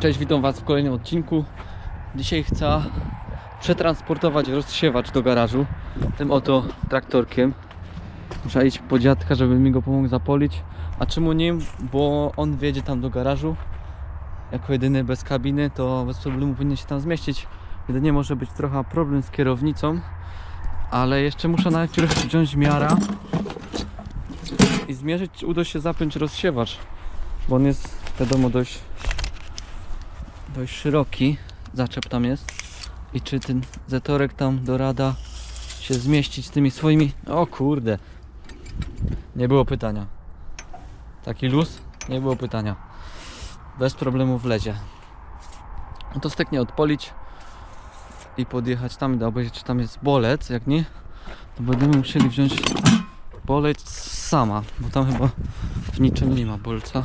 Cześć, witam Was w kolejnym odcinku. Dzisiaj chcę przetransportować rozsiewacz do garażu tym oto traktorkiem. Muszę iść po dziadka, żeby mi go pomógł zapolić. A czemu nim? Bo on wjedzie tam do garażu jako jedyny bez kabiny, to bez problemu powinien się tam zmieścić. Jedynie może być trochę problem z kierownicą, ale jeszcze muszę najpierw wziąć miara i zmierzyć, czy uda się zapiąć rozsiewacz, bo on jest wiadomo dość dość szeroki zaczep tam jest. I czy ten zetorek tam dorada się zmieścić tymi swoimi? O kurde. Nie było pytania. Taki luz? Nie było pytania. Bez problemu wlezie no to steknie odpolić i podjechać tam i obejrzeć czy tam jest bolec. Jak nie to będziemy musieli wziąć bolec sama bo tam chyba w niczym nie ma bolca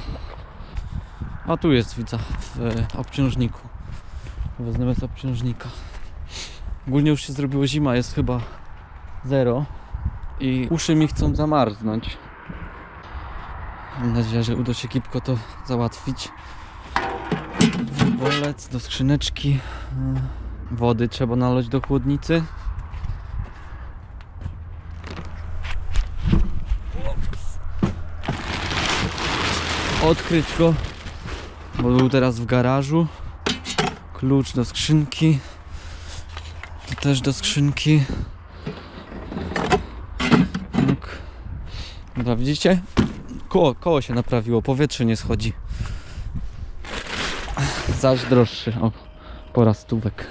a tu jest widzę w e, obciążniku. Wezmę z obciążnika. Ogólnie już się zrobiło zima, jest chyba zero i uszy mi chcą zamarznąć. Mam nadzieję, że uda się kipko to załatwić. Bolec do skrzyneczki. E, Wody trzeba nalać do chłodnicy. Odkryć go bo był teraz w garażu. Klucz do skrzynki. To też do skrzynki. Dobra, widzicie? Koło, koło się naprawiło, powietrze nie schodzi. Zaś droższy. O, pora stówek.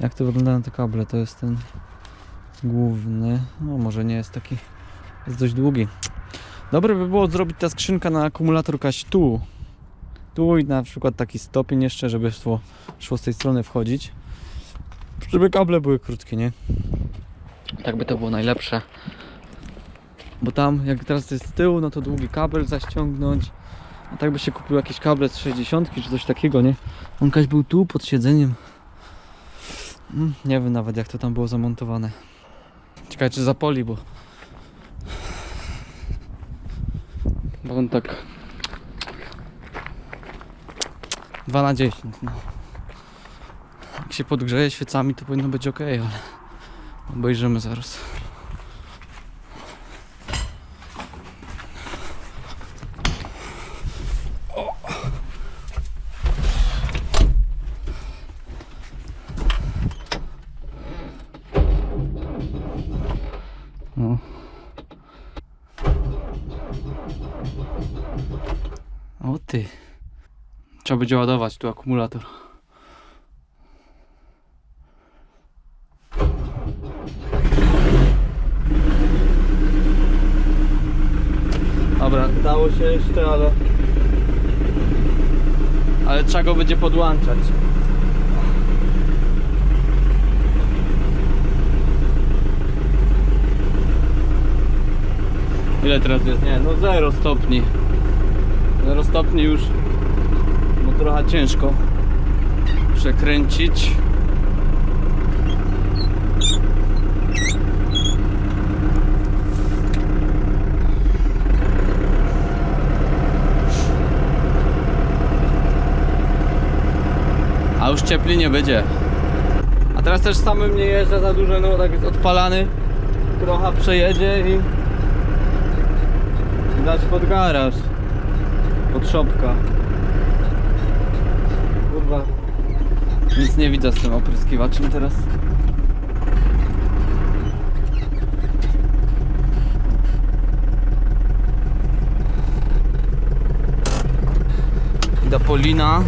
Jak to wyglądają te kable? To jest ten główny. No może nie jest taki. Jest dość długi. Dobre by było zrobić ta skrzynka na akumulator jakaś tu, tu i na przykład taki stopień jeszcze, żeby szło, szło z tej strony wchodzić. Żeby kable były krótkie, nie? Tak by to było najlepsze. Bo tam, jak teraz jest z tyłu, no to długi kabel zaściągnąć. A tak by się kupił jakiś kable z 60 czy coś takiego, nie? On kaś był tu pod siedzeniem. Mm, nie wiem nawet jak to tam było zamontowane. Ciekawe czy zapoli, bo... Bo on tak 2 na 10. No. Jak się podgrzeje świecami, to powinno być ok, ale obejrzymy zaraz. Trzeba będzie ładować tu akumulator. Dobra, dało się jeszcze, ale... Ale trzeba go będzie podłączać. Ile teraz jest? Nie, no 0 stopni. 0 stopni już trochę ciężko przekręcić. A już ciepli nie będzie. A teraz też samym nie jeżdżę za dużo, no tak jest odpalany. Trochę przejedzie i dać pod garaż. Pod szopka. Nic nie widzę z tym opryskiwaczem teraz. Da Polina.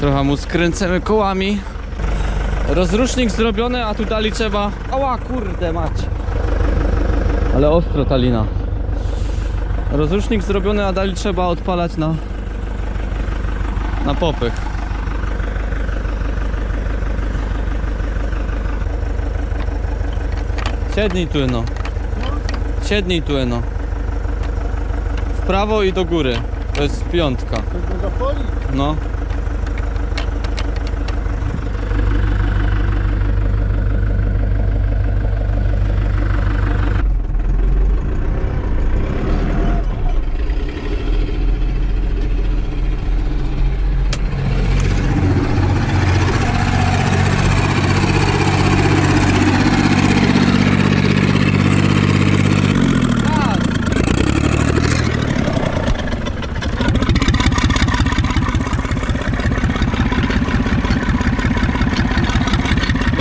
Trochę mu skręcemy kołami. Rozrusznik zrobiony, a tu dali trzeba... Ała, kurde mać. Ale ostro ta lina. Rozrusznik zrobiony, a dali trzeba odpalać na... Na popych. Siednij tu no. Siednij tu no. W prawo i do góry. To jest piątka. No.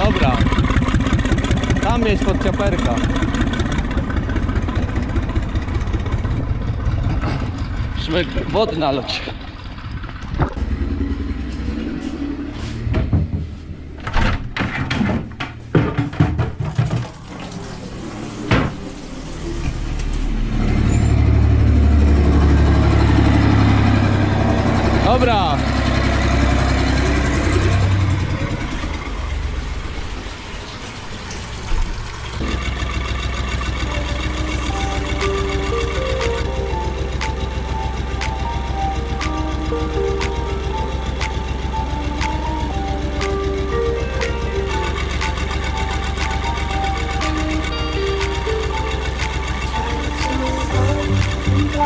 Dobra. Tam mieć pod ciaperka. Szmyk wody nalać. Dobra.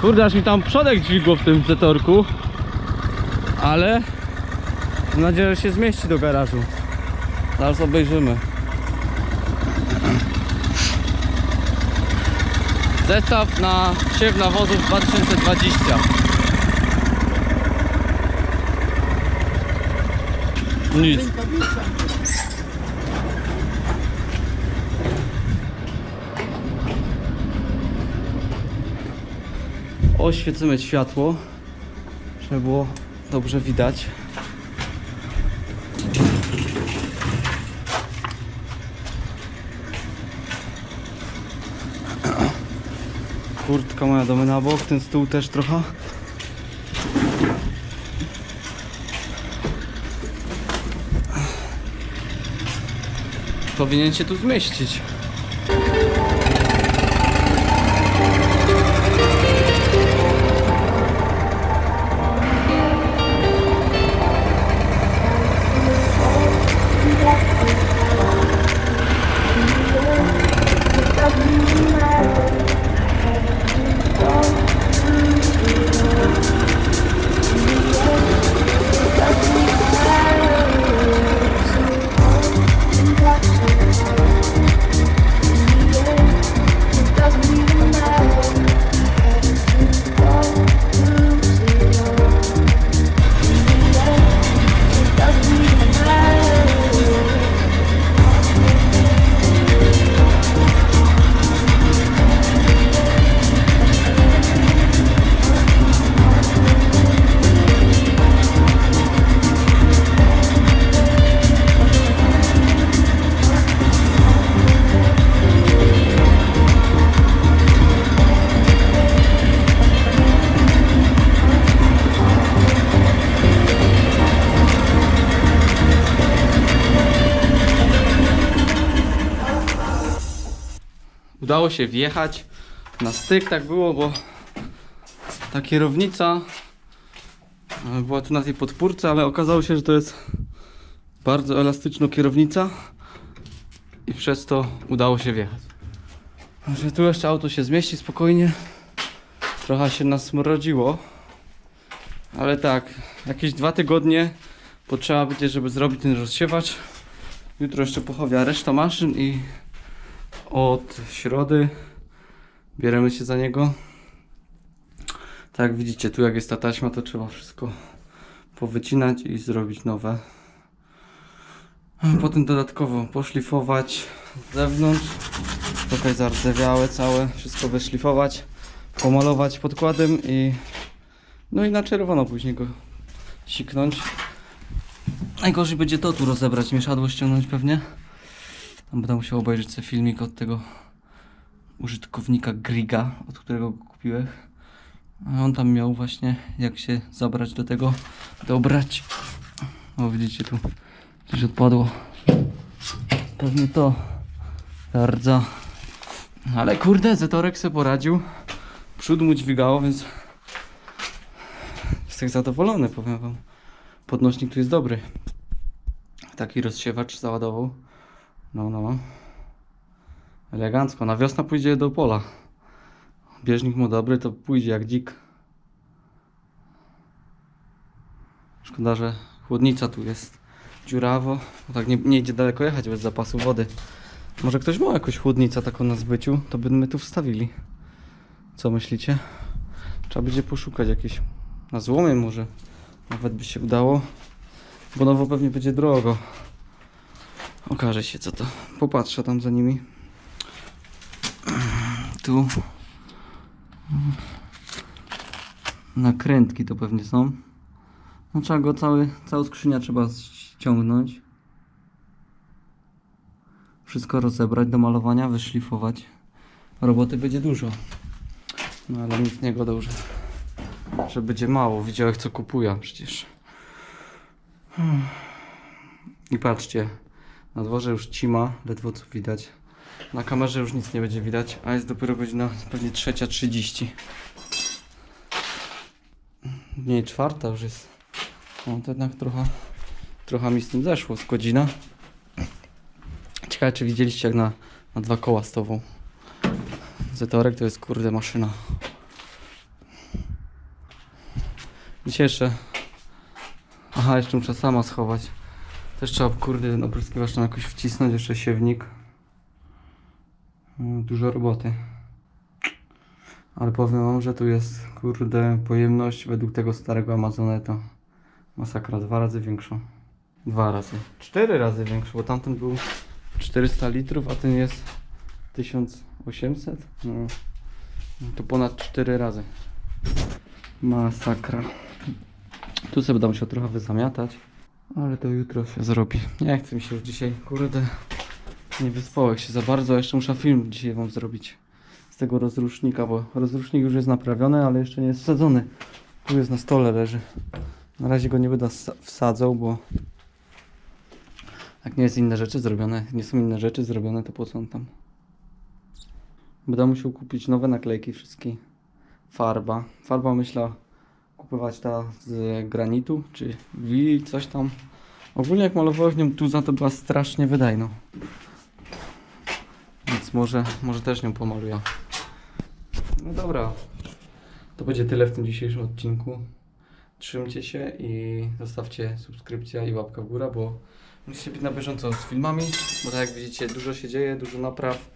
Kurde, aż mi tam przodek dźwigło w tym zetorku. Ale mam nadzieję, że się zmieści do garażu. Zaraz obejrzymy. Zestaw na siew nawozów 2020. Nic. Oświecymy światło, żeby było dobrze widać. Kurtka moja domy na bok, ten stół też trochę. Powinien się tu zmieścić. Udało się wjechać na styk, tak było, bo ta kierownica e, była tu na tej podpórce, ale okazało się, że to jest bardzo elastyczna kierownica i przez to udało się wjechać. Że tu jeszcze auto się zmieści spokojnie. Trochę się nasmrodziło. Ale tak, jakieś dwa tygodnie potrzeba będzie, żeby zrobić ten rozsiewacz. Jutro jeszcze pochowia reszta maszyn i od środy bierzemy się za niego. Tak jak widzicie, tu jak jest ta taśma, to trzeba wszystko powycinać i zrobić nowe. Potem dodatkowo poszlifować z zewnątrz. Tutaj zardzewiałe całe, wszystko wyszlifować, pomalować podkładem i no i na czerwono później go siknąć. Najgorzej będzie to tu rozebrać, mieszadło ściągnąć pewnie. Będę musiał obejrzeć sobie filmik od tego użytkownika Griga, od którego go kupiłem. A on tam miał właśnie jak się zabrać do tego, dobrać. O widzicie tu coś odpadło. Pewnie to Rdza. Ale kurde, Zetorek sobie poradził. Przód mu dźwigało, więc jestem zadowolony, powiem wam. Podnośnik tu jest dobry. Taki rozsiewacz załadował. No, no. Elegancko. Na wiosnę pójdzie do pola. Bieżnik mu dobry, to pójdzie jak dzik. Szkoda, że chłodnica tu jest dziurawo. Bo tak nie, nie idzie daleko jechać bez zapasu wody. Może ktoś ma jakąś chłodnicę taką na zbyciu, to by my tu wstawili. Co myślicie? Trzeba będzie poszukać jakieś na złomie może. Nawet by się udało. Bo nowo pewnie będzie drogo. Okaże się co to. Popatrzę tam za nimi. Tu. Nakrętki to pewnie są. No trzeba go cały, całą skrzynia trzeba ściągnąć. Wszystko rozebrać do malowania, wyszlifować. Roboty będzie dużo. No ale nikt nie gadał, że, że będzie mało. Widziałeś co kupuję przecież. Hmm. I patrzcie, na dworze już cima, ledwo co widać. Na kamerze już nic nie będzie widać, a jest dopiero godzina pewnie 3.30. Nie, czwarta już jest. No to jednak trochę, trochę mi z tym zeszło z godzina. Ciekawe czy widzieliście jak na, na dwa koła z tobą. Zetorek to jest kurde maszyna. Dzisiaj jeszcze... Aha, jeszcze muszę sama schować. Też trzeba kurde ten opryskiwacz tam jakoś wcisnąć, jeszcze siewnik. Mm, Dużo roboty. Ale powiem wam, że tu jest kurde pojemność według tego starego Amazoneta. Masakra, dwa razy większą. Dwa razy. Cztery razy większą, bo tamten był 400 litrów, a ten jest 1800. No. No To ponad 4 razy. Masakra. Tu sobie będę musiał trochę wyzamiatać. Ale to jutro się zrobi. Nie chcę mi się już dzisiaj, kurde, nie wyspałem się za bardzo. Jeszcze muszę film dzisiaj wam zrobić z tego rozrusznika, bo rozrusznik już jest naprawiony, ale jeszcze nie jest wsadzony. Tu jest na stole leży. Na razie go nie będę wsa- wsadzał, bo jak nie jest inne rzeczy zrobione, nie są inne rzeczy zrobione, to po co on tam? Będę musiał kupić nowe naklejki wszystkie. Farba. Farba myślę kupować ta z granitu, czy Wii, coś tam. Ogólnie jak malowałem nią tuza, to była strasznie wydajna. Więc może, może też nią pomaluję. No dobra. To będzie tyle w tym dzisiejszym odcinku. Trzymcie się i zostawcie subskrypcja i łapka w górę, bo musicie być na bieżąco z filmami, bo tak jak widzicie dużo się dzieje, dużo napraw.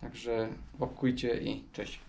Także łapkujcie i cześć.